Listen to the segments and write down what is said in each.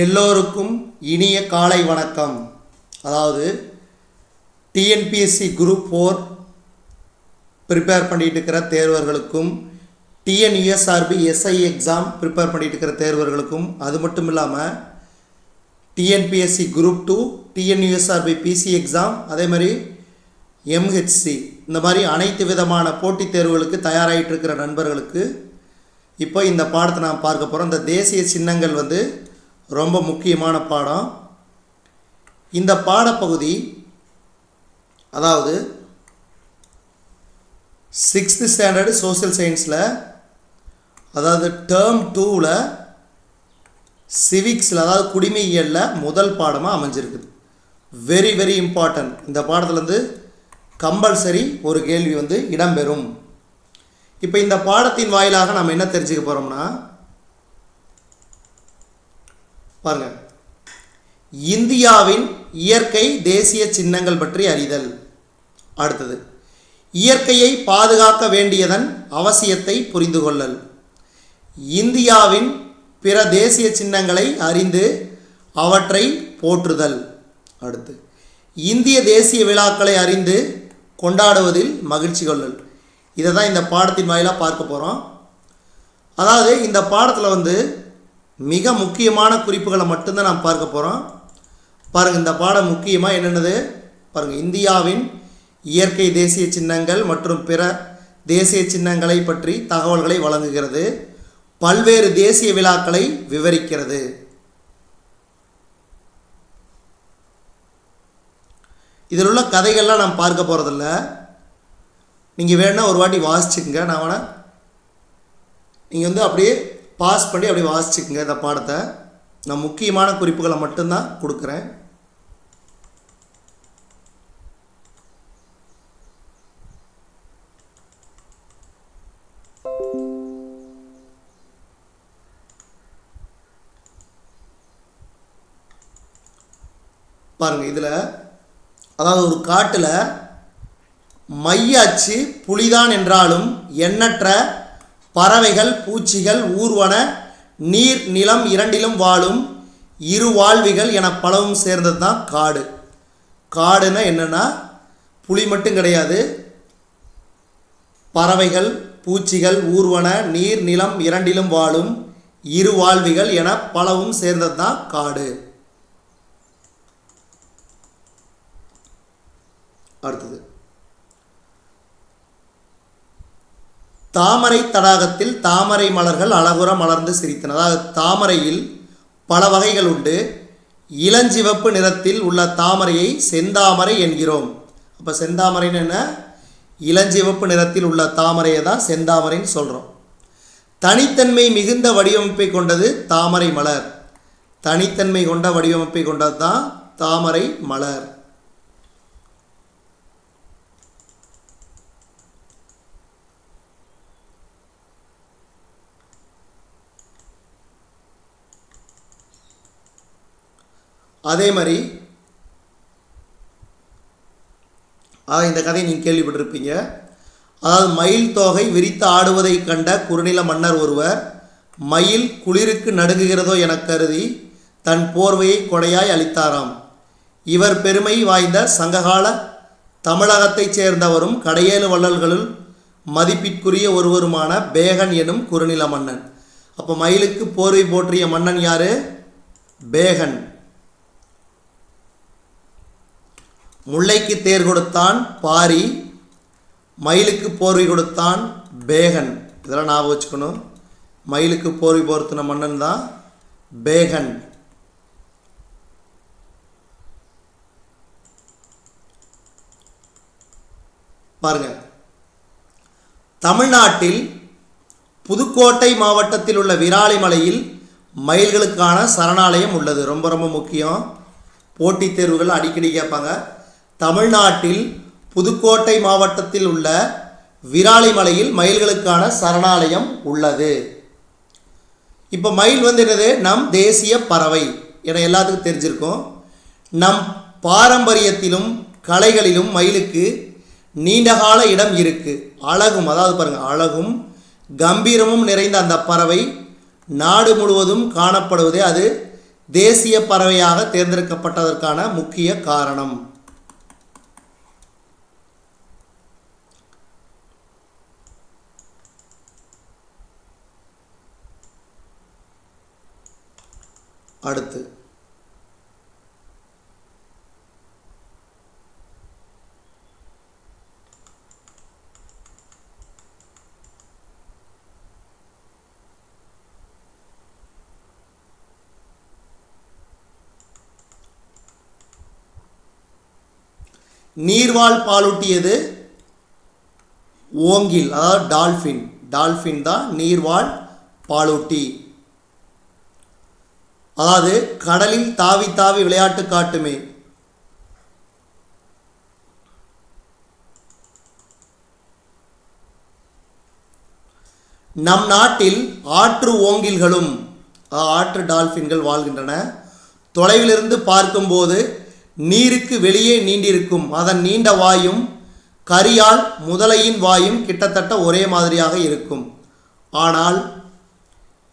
எல்லோருக்கும் இனிய காலை வணக்கம். அதாவது டிஎன்பிஎஸ்சி குரூப் ஃபோர் ப்ரிப்பேர் பண்ணிகிட்டு இருக்கிற தேர்வர்களுக்கும் டிஎன்யூஎஸ்ஆர்பி எஸ்ஐ எக்ஸாம் ப்ரிப்பேர் பண்ணிகிட்டு இருக்கிற தேர்வர்களுக்கும் அது மட்டும் இல்லாமல் TNPSC group two TNUSRB PC exam அதே மாதிரி எம்ஹெச்சி இந்த மாதிரி அனைத்து விதமான போட்டித் தேர்வுகளுக்கு தயாராகிட்டு இருக்கிற நண்பர்களுக்கு இப்போ இந்த பாடத்தை நாம் பார்க்க போகிறோம் இந்த தேசிய சின்னங்கள் வந்து ரொம்ப முக்கியமான பாடம். இந்த பாடப்பகுதி அதாவது சிக்ஸ்த்து ஸ்டாண்டர்டு சோசியல் சயின்ஸில் அதாவது டேர்ம் டூவில் சிவிக்ஸில் அதாவது குடிமையியலில் முதல் பாடமாக அமைஞ்சிருக்குது. வெரி வெரி இம்பார்ட்டன்ட் இந்த பாடத்துலேருந்து கம்பல்சரி ஒரு கேள்வி வந்து இடம்பெறும். இப்போ இந்த பாடத்தின் வாயிலாக நம்ம என்ன தெரிஞ்சுக்க போகிறோம்னா பாருங்க. இந்தியாவின் இயற்கை தேசிய சின்னங்கள் பற்றி அறிதல். அடுத்தது. இயற்கையை பாதுகாக்க வேண்டியதன் அவசியத்தை புரிந்து கொள்ளல் இந்தியாவின் பிற தேசிய சின்னங்களை அறிந்து அவற்றை போற்றுதல். அடுத்து. இந்திய தேசிய விழாக்களை அறிந்து கொண்டாடுவதில் மகிழ்ச்சி கொள்ளல். இதை தான் இந்த பாடத்தின் வாயிலாக பார்க்க போகிறோம் அதாவது இந்த பாடத்தில் வந்து மிக முக்கியமான குறிப்புகளை மட்டும்தான் நாம் பார்க்க போகிறோம் பாருங்கள் இந்த பாடம் முக்கியமாக என்னென்னது? பாருங்கள் இந்தியாவின் இயற்கை தேசிய சின்னங்கள் மற்றும் பிற தேசிய சின்னங்களை பற்றி தகவல்களை வழங்குகிறது. பல்வேறு தேசிய விழாக்களை விவரிக்கிறது. இதில் உள்ள கதைகள்லாம் நாம் பார்க்க போகிறதில்ல நீங்கள் வேணால் ஒரு வாட்டி வாசிச்சுங்க நான் வேணால் நீங்கள் வந்து அப்படியே பாஸ் பண்ணி அப்படி வாசிச்சுக்குங்க இந்த பாடத்தை. நான் முக்கியமான குறிப்புகளை மட்டும்தான் கொடுக்குறேன். பாருங்கள் இதில் அதாவது ஒரு காட்டில் மையாச்சு புலிதான் என்றாலும் எண்ணற்ற பறவைகள் பூச்சிகள் ஊர்வன நீர் நிலம் இரண்டிலும் வாழும் இரு வாழ்விகள் என பலவும் சேர்ந்தது தான் காடு. காடுன்னா என்னென்னா புலி மட்டும் கிடையாது. பறவைகள் பூச்சிகள் ஊர்வன நீர் நிலம் இரண்டிலும் வாழும் இரு வாழ்விகள் என பலவும் சேர்ந்தது தான் காடு. அடுத்தது. தாமரை தடாகத்தில் தாமரை மலர்கள் அழகுற மலர்ந்து சிரித்தன அதாவது தாமரையில் பல வகைகள் உண்டு. இளஞ்சிவப்பு நிறத்தில் உள்ள தாமரையை செந்தாமரை என்கிறோம். அப்போ செந்தாமரைன்னு என்ன? இளஞ்சிவப்பு நிறத்தில் உள்ள தாமரையை தான் செந்தாமரைன்னு சொல்கிறோம் தனித்தன்மை மிகுந்த வடிவமைப்பை கொண்டது தாமரை மலர். தனித்தன்மை கொண்ட வடிவமைப்பை கொண்டது தான் தாமரை மலர். அதே மாதிரி அதான் இந்த கதையை நீங்கள் கேள்விப்பட்டிருப்பீங்க. அதாவது மயில் தோகை விரித்து ஆடுவதை கண்ட குறுநில மன்னர் ஒருவர் மயில் குளிருக்கு நடுங்குகிறதோ என கருதி தன் போர்வையை கொடையாய் அளித்தாராம். இவர் பெருமை வாய்ந்த சங்ககால தமிழகத்தைச் சேர்ந்தவரும் கடையேழு வள்ளல்களுள் மதிப்பிற்குரிய ஒருவருமான பேகன் எனும் குறுநில மன்னன். அப்போ மயிலுக்கு போர்வை போற்றிய மன்னன் யாரு? பேகன். முல்லைக்கு தேர் கொடுத்தான் பாரி மயிலுக்கு போர்வை கொடுத்தான் பேகன். இதெல்லாம் ஞாபகம் வச்சுக்கணும். மயிலுக்கு போர்வை போர்த்தின மன்னன் தான் பேகன். பாருங்க. தமிழ்நாட்டில் புதுக்கோட்டை மாவட்டத்தில் உள்ள விராலிமலையில் மயில்களுக்கான சரணாலயம் உள்ளது. ரொம்ப ரொம்ப முக்கியம். போட்டித் தேர்வுகள் அடிக்கடி கேட்பாங்க. தமிழ்நாட்டில் புதுக்கோட்டை மாவட்டத்தில் உள்ள விராலிமலையில் மயில்களுக்கான சரணாலயம் உள்ளது. இப்போ மயில் வந்து என்னது? நம் தேசிய பறவை என எல்லாத்துக்கும் தெரிஞ்சிருக்கோம். நம் பாரம்பரியத்திலும் கலைகளிலும் மயிலுக்கு நீண்டகால இடம் இருக்குது அழகும் அதாவது பாருங்கள் அழகும் கம்பீரமும் நிறைந்த அந்த பறவை நாடு முழுவதும் காணப்படுவதே அது தேசிய பறவையாக தேர்ந்தெடுக்கப்பட்டதற்கான முக்கிய காரணம். அடுத்து. நீர்வாழ் பாலூட்டியது ஓங்கில் அதாவது டால்ஃபின். டால்ஃபின் தான் நீர்வாழ் பாலூட்டி. அதாவது கடலில் தாவி தாவி விளையாட்டு காட்டுமே. நம் நாட்டில் ஆற்று ஓங்கில்களும் ஆற்று டால்ஃபின்கள் வாழ்கின்றன. தொலைவிலிருந்து பார்க்கும்போது நீருக்கு வெளியே நீண்டிருக்கும். அதன் நீண்ட வாயும் கரியால் முதலையின் வாயும் கிட்டத்தட்ட ஒரே மாதிரியாக இருக்கும். ஆனால்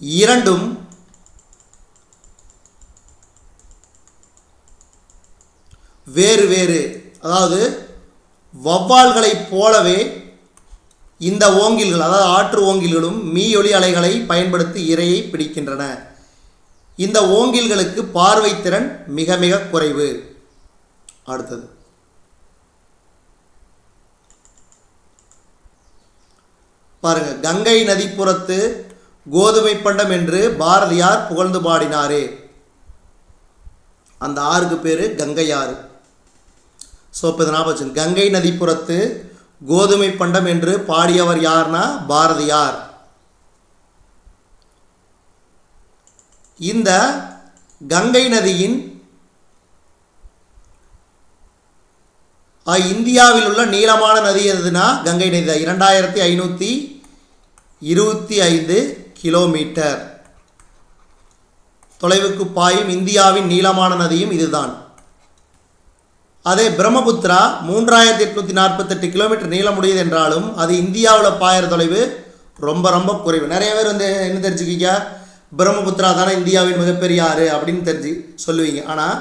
இரண்டும் வேறு வேறு. அதாவது வவ்வால்களைப் போலவே இந்த ஓங்கில்கள் அதாவது ஆற்று ஓங்கில்களும் மீயொலி அலைகளை பயன்படுத்தி இரையை பிடிக்கின்றன. இந்த ஓங்கில்களுக்கு பார்வைத்திறன் மிக மிக குறைவு. அடுத்தது. பாருங்க கங்கை நதிப்புறத்து கோதுமை பண்டம் என்று பாரதியார் புகழ்ந்து பாடினாரே. அந்த ஆறுக்கு பேர் கங்கை ஆறு. ஸோ இப்போ ஞாபகம் கங்கை நதிப்புறத்து கோதுமை பண்டம் என்று பாடியவர் யார்னா? பாரதியார். இந்த கங்கை நதியின் இந்தியாவில் உள்ள நீளமான நதி எதுனா? கங்கை நதி தான். இரண்டாயிரத்தி ஐநூற்றி இருபத்தி ஐந்து கிலோமீட்டர். தொலைவுக்கு பாயும் இந்தியாவின் நீளமான நதியும் இதுதான். அதே பிரம்மபுத்திரா மூன்றாயிரத்தி எட்நூற்றி நாற்பத்தெட்டு கிலோமீட்டர் நீளமுடையது என்றாலும் அது இந்தியாவில் பாயிற தொலைவு ரொம்ப ரொம்ப குறைவு. நிறைய பேர் வந்து என்ன தெரிஞ்சுக்கிங்க பிரம்மபுத்திரா தானே இந்தியாவின் மிகப்பெரிய ஆறு அப்படின்னு தெரிஞ்சு சொல்லுவீங்க. ஆனால்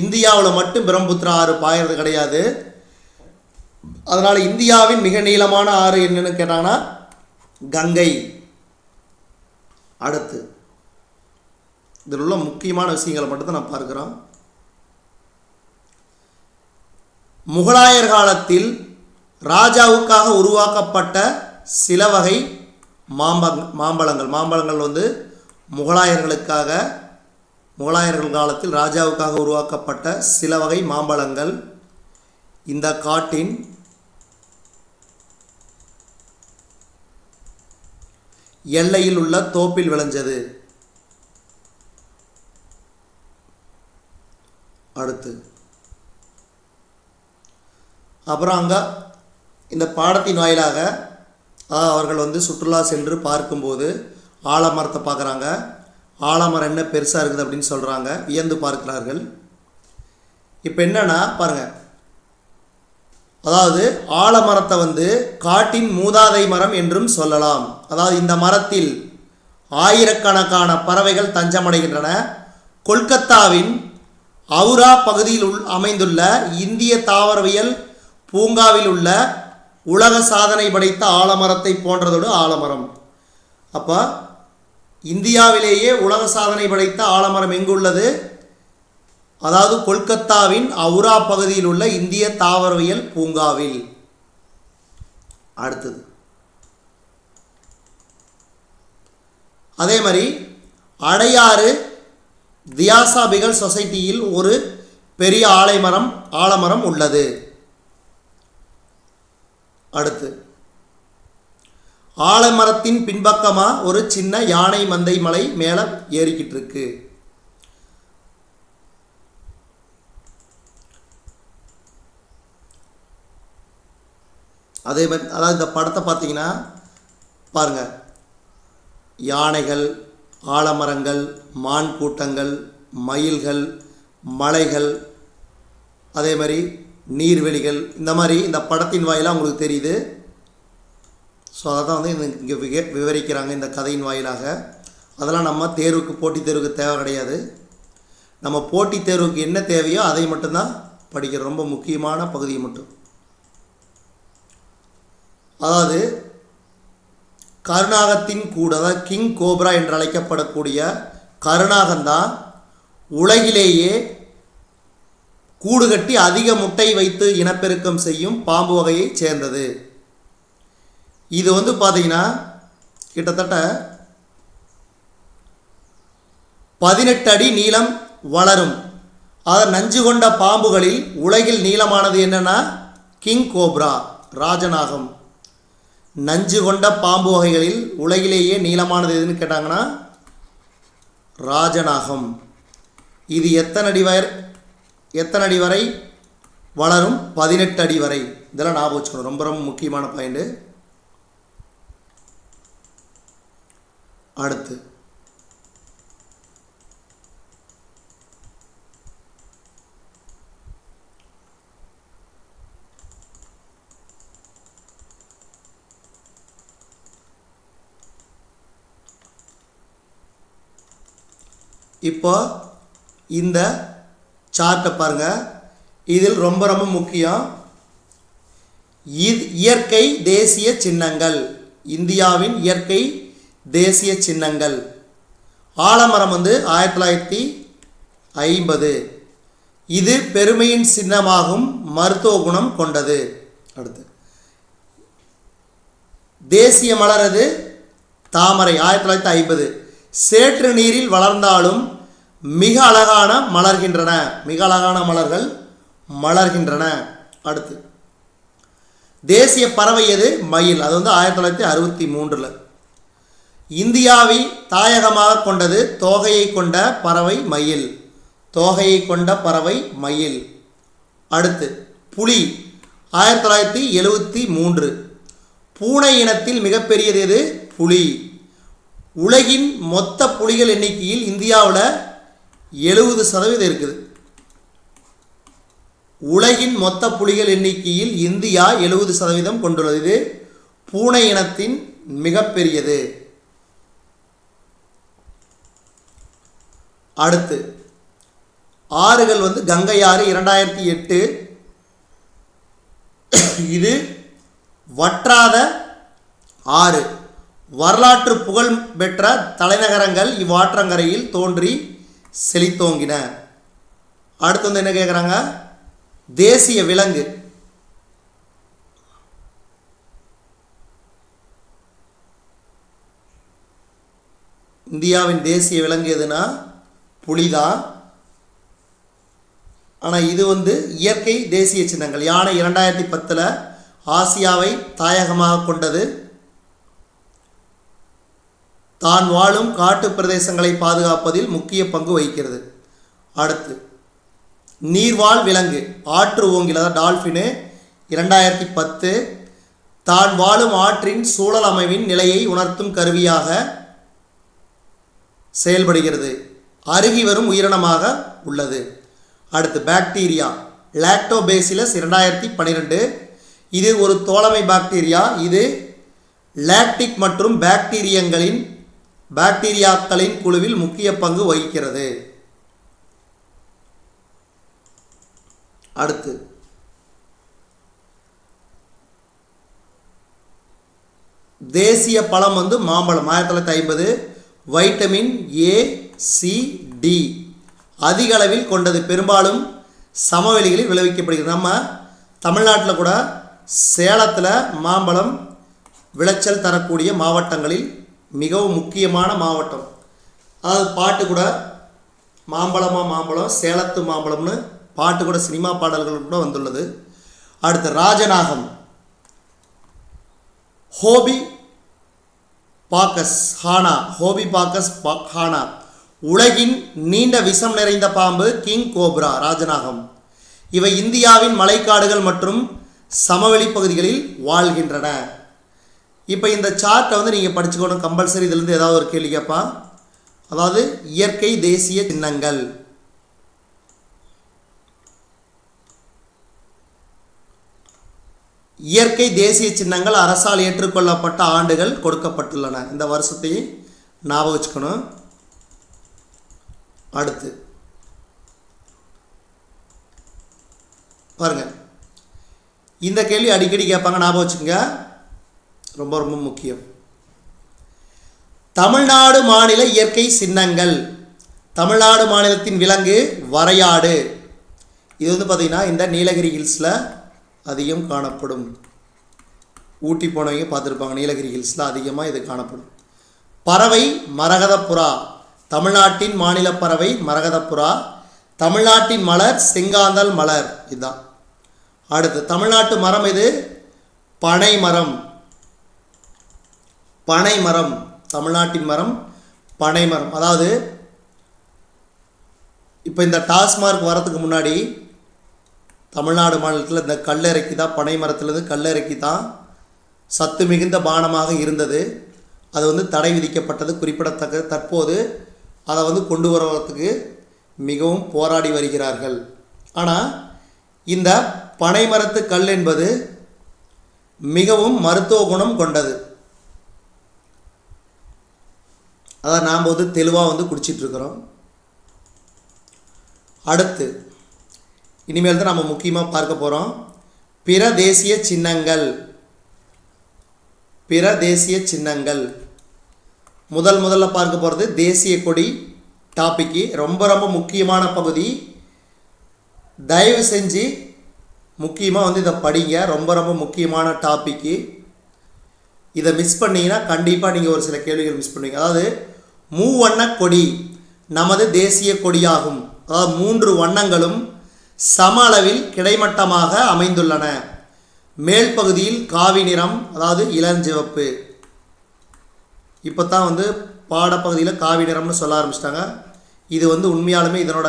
இந்தியாவில் மட்டும் பிரம்மபுத்திரா ஆறு பாயிறது கிடையாது. அதனால் இந்தியாவின் மிக நீளமான ஆறு என்னன்னு கேட்டாங்கன்னா கங்கை. அடுத்து இதில் உள்ள முக்கியமான விஷயங்களை மட்டும் தான் நான் பார்க்குறோம். முகலாயர் காலத்தில் ராஜாவுக்காக உருவாக்கப்பட்ட சில வகை மாம்பங் மாம்பழங்கள். மாம்பழங்கள் வந்து முகலாயர்களுக்காக முகலாயர்கள் காலத்தில் ராஜாவுக்காக உருவாக்கப்பட்ட சில வகை மாம்பழங்கள். இந்த காட்டின் எல்லையில் உள்ள தோப்பில் விளைஞ்சது. அடுத்து. அப்புறம் அங்கே இந்த பாடத்தின் வாயிலாக அவர்கள் வந்து சுற்றுலா சென்று பார்க்கும்போது ஆலமரத்தை பார்க்குறாங்க. ஆலமரம் என்ன பெருசாக இருக்குது அப்படின்னு சொல்கிறாங்க வியந்து பார்க்கிறார்கள். இப்போ என்னன்னா பாருங்கள் அதாவது ஆலமரத்தை வந்து காட்டின் மூதாதை மரம் என்றும் சொல்லலாம். அதாவது இந்த மரத்தில் ஆயிரக்கணக்கான பறவைகள் தஞ்சமடைகின்றன. கொல்கத்தாவின் அவுரா பகுதியில் உள் அமைந்துள்ள இந்திய தாவரவியல் பூங்காவில் உள்ள உலக சாதனை படைத்த ஆலமரத்தை போன்றதோடு ஆலமரம். அப்போ இந்தியாவிலேயே உலக சாதனை படைத்த ஆலமரம் எங்கு உள்ளது அதாவது கொல்கத்தாவின் அவுரா பகுதியில் உள்ள இந்திய தாவரவியல் பூங்காவில். அடுத்தது. அதே மாதிரி அடையாறு தியாசாபிகள் சொசைட்டியில் ஒரு பெரிய ஆலைமரம் ஆலமரம் உள்ளது. அடுத்து. ஆலமரத்தின் பின்பக்கமாக ஒரு சின்ன யானை மந்தை மலை மேலே ஏறிக்கிட்டு இருக்கு அதே மாதிரி அதாவது இந்த படத்தை பார்த்தீங்கன்னா பாருங்கள் யானைகள் ஆலமரங்கள் மான் கூட்டங்கள் மயில்கள் மலைகள் அதே மாதிரி நீர்வெளிகள் இந்த மாதிரி இந்த படத்தின் வாயிலாக உங்களுக்கு தெரியுது. ஸோ அதை தான் வந்து இங்கே விவரிக்கிறாங்க இந்த கதையின் வாயிலாக. அதெல்லாம் நம்ம தேர்வுக்கு போட்டித் தேர்வுக்கு தேவை கிடையாது. நம்ம போட்டித் தேர்வுக்கு என்ன தேவையோ அதை மட்டும்தான் படிக்கிற ரொம்ப முக்கியமான பகுதியை மட்டும். அதாவது கருணாகத்தின் கூட அதாவது கிங் கோப்ரா என்று அழைக்கப்படக்கூடிய கருணாகந்தான் உலகிலேயே கூடு கட்டி அதிக முட்டை வைத்து இனப்பெருக்கம் செய்யும் பாம்பு வகையைச் சேர்ந்தது. இது வந்து பார்த்தீங்கன்னா கிட்டத்தட்ட பதினெட்டு அடி நீளம் வளரும். அதை நஞ்சு கொண்ட பாம்புகளில் உலகில் நீளமானது என்னன்னா கிங் கோப்ரா ராஜநாகம். நஞ்சு கொண்ட பாம்பு வகைகளில் உலகிலேயே நீளமானது எதுன்னு கேட்டாங்கன்னா ராஜநாகம். இது எத்தனை அடி வயர் எத்தனை அடி வரை வளரும்? பதினெட்டு அடி வரை. இதெல்லாம் ஞாபகம் வச்சுக்கணும். ரொம்ப ரொம்ப முக்கியமான பாயிண்ட்டு அடுத்து. இப்போ இந்த சார்ட்டை பாருங்கள் இதில் ரொம்ப ரொம்ப முக்கியம். இது இயற்கை தேசிய சின்னங்கள். இந்தியாவின் இயற்கை தேசிய சின்னங்கள். ஆலமரம் வந்து ஆயிரத்தி தொள்ளாயிரத்தி ஐம்பது. இது பெருமையின் சின்னமாகும் மருத்துவ குணம் கொண்டது. அடுத்து. தேசிய மலரது தாமரை ஆயிரத்தி தொள்ளாயிரத்தி ஐம்பது. சேற்று நீரில் வளர்ந்தாலும் மிக அழகான மலர்கின்றன. மிக அழகான மலர்கள் மலர்கின்றன. அடுத்து தேசிய பறவை எது? மயில். அது வந்து ஆயிரத்தி தொள்ளாயிரத்தி அறுபத்தி மூன்றில். இந்தியாவை தாயகமாக கொண்டது தோகையை கொண்ட பறவை மயில். தோகையை கொண்ட பறவை மயில். அடுத்து புலி. ஆயிரத்தி தொள்ளாயிரத்தி எழுவத்தி மூன்று. பூனை இனத்தில் மிகப்பெரியது எது? புலி. உலகின் மொத்த புலிகள் எண்ணிக்கையில் இந்தியாவில் எழுபது சதவீதம் இருக்குது. உலகின் மொத்த புலிகள் எண்ணிக்கையில் இந்தியா எழுபது சதவீதம் கொண்டுள்ளது. இது பூனை இனத்தின் மிகப்பெரியது. அடுத்து ஆறுகள் வந்து கங்கை ஆறு இரண்டாயிரத்தி எட்டு. இது வற்றாத ஆறு. வரலாற்று புகழ் பெற்ற தலைநகரங்கள் இவ்வாற்றங்கரையில் தோன்றி செழித்தோங்கின. அடுத்து வந்து என்ன கேட்குறாங்க தேசிய விலங்கு. இந்தியாவின் தேசிய விலங்கு எதுனா? புலிதான் ஆனால் இது வந்து இயற்கை தேசிய சின்னங்கள். யானை இரண்டாயிரத்தி பத்தில் ஆசியாவை தாயகமாக கொண்டது. தான் வாழும் காட்டு பிரதேசங்களை பாதுகாப்பதில் முக்கிய பங்கு வகிக்கிறது. அடுத்து நீர்வாழ் விலங்கு ஆற்று ஓங்கில் அதாவது டால்ஃபினு இரண்டாயிரத்தி பத்து தான் வாழும் ஆற்றின் சூழல் அமைவின் நிலையை உணர்த்தும் கருவியாக செயல்படுகிறது. அருகி வரும் உயிரினமாக உள்ளது. அடுத்து பாக்டீரியா லாக்டோபேசிலஸ் இரண்டாயிரத்தி பன்னிரெண்டு. இது ஒரு தோழமை பாக்டீரியா. இது லாக்டிக் மற்றும் பாக்டீரியங்களின் பாக்டீரியாக்களின் குழுவில் முக்கிய பங்கு வகிக்கிறது. அடுத்து. தேசிய பழம் வந்து மாம்பழம் ஆயிரத்தி தொள்ளாயிரத்தி ஐம்பது. Vitamin A C D. அதிக அளவில் கொண்டது பெரும்பாலும் சமவெளிகளில் விளைவிக்கப்படுகிறது. நம்ம தமிழ்நாட்டில் கூட சேலத்தில் மாம்பழம் விளைச்சல் தரக்கூடிய மாவட்டங்களில் மிகவும் முக்கியமான மாவட்டம். அதாவது பாட்டு கூட மாம்பழமா மாம்பழம் சேலத்து மாம்பழம்னு பாட்டு கூட சினிமா பாடல்கள் கூட வந்துள்ளது. அடுத்து ராஜநாகம். ஹோபி பாக்கஸ் ஹானா ஹோபி பாக்கஸ் பா- ஹானா. உலகின் நீண்ட விஷம் நிறைந்த பாம்பு கிங் கோப்ரா ராஜநாகம். இவை இந்தியாவின் மலைக்காடுகள் மற்றும் சமவெளி பகுதிகளில் வாழ்கின்றன. இப்போ இந்த சார்ட்டை வந்து நீங்கள் படிச்சுக்கணும். கம்பல்சரி இதுலேருந்து ஏதாவது ஒரு கேள்வி கேட்பான் அதாவது இயற்கை தேசிய சின்னங்கள். இயற்கை தேசிய சின்னங்கள் அரசால் ஏற்றுக்கொள்ளப்பட்ட ஆண்டுகள் கொடுக்கப்பட்டுள்ளன. இந்த வருஷத்தையும் ஞாபகம் வச்சுக்கணும். அடுத்து. பாருங்கள் இந்த கேள்வி அடிக்கடி கேட்பாங்க ஞாபகம் வச்சுக்கோங்க. ரொம்ப ரொம்ப முக்கியம். தமிழ்நாடு மாநில இயற்கை சின்னங்கள். தமிழ்நாடு மாநிலத்தின் விலங்கு வரையாடு. இது வந்து பார்த்திங்கன்னா இந்த நீலகிரி ஹில்ஸில் அதிகம் காணப்படும். ஊட்டி போனவங்க பார்த்துருப்பாங்க நீலகிரி ஹில்ஸில் அதிகமாக இது காணப்படும். பறவை மரகதப்புறா. தமிழ்நாட்டின் மாநில பறவை மரகதப்புறா. தமிழ்நாட்டின் மலர் செங்காந்தல் மலர் இதுதான். அடுத்து தமிழ்நாட்டு மரம் இது பனை மரம் பனை மரம் தமிழ்நாட்டின் மரம் பனை மரம் அதாவது இப்போ இந்த டாஸ்மார்க் வரத்துக்கு முன்னாடி தமிழ்நாடு மாநிலத்தில் இந்த கல்லறைக்கு தான் பனை மரத்துலேருந்து கல்லறைக்கு தான் சத்து மிகுந்த பானமாக இருந்தது. அது வந்து தடை விதிக்கப்பட்டது குறிப்பிடத்தக்க தற்போது அதை வந்து கொண்டு வருவதற்கு மிகவும் போராடி வருகிறார்கள். ஆனால் இந்த பனை மரத்து கல் என்பது மிகவும் மருத்துவ குணம் கொண்டது. அதை நாம் வந்து தெளிவாக வந்து குடிச்சிட்டு இருக்கிறோம் அடுத்து இனிமேல் தான் நம்ம முக்கியமாக பார்க்க போகிறோம் பிற தேசிய சின்னங்கள். பிற தேசிய சின்னங்கள். முதல் முதல்ல பார்க்க போகிறது தேசிய கொடி டாப்பிக்கு ரொம்ப ரொம்ப முக்கியமான பகுதி. தயவு செஞ்சு முக்கியமாக வந்து இதை படிங்க. ரொம்ப ரொம்ப முக்கியமான டாப்பிக்கு இதை மிஸ் பண்ணீங்கன்னா கண்டிப்பாக நீங்கள் ஒரு சில கேள்விகள் மிஸ் பண்ணுவீங்க. அதாவது மூவண்ண கொடி நமது தேசிய கொடியாகும். அதாவது மூன்று வண்ணங்களும் சம அளவில் கிடைமட்டமாக அமைந்துள்ளன. மேல் பகுதியில் காவி நிறம் அதாவது இளஞ்சிவப்பு இப்போ தான் வந்து பாடப்பகுதியில் காவி நிறம்னு சொல்ல ஆரம்பிச்சிட்டாங்க. இது வந்து உண்மையாலுமே இதனோட